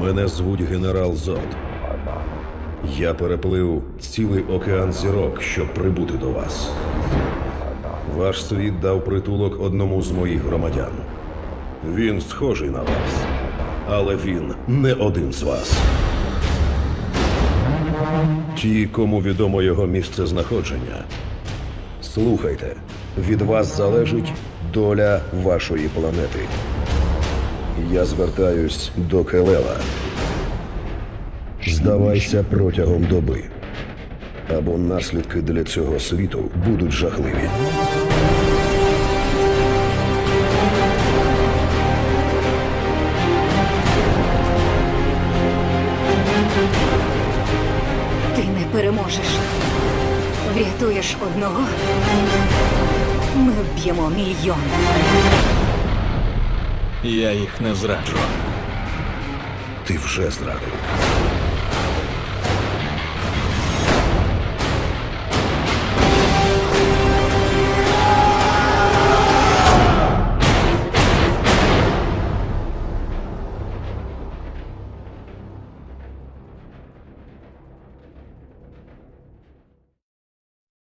Мене звуть генерал Зод. Я переплив цілий океан зірок, щоб прибути до вас. Ваш світ дав притулок одному з моїх громадян. Він схожий на вас, але він не один з вас. Ті, кому відомо його місце знаходження. Слухайте, від вас залежить доля вашої планети. Я звертаюсь до Келела. Здавайся протягом доби. Або наслідки для цього світу будуть жахливі. Переможеш. Врятуєш одного. Ми вб'ємо мільйон. Я їх не зраджу. Ти вже зрадив.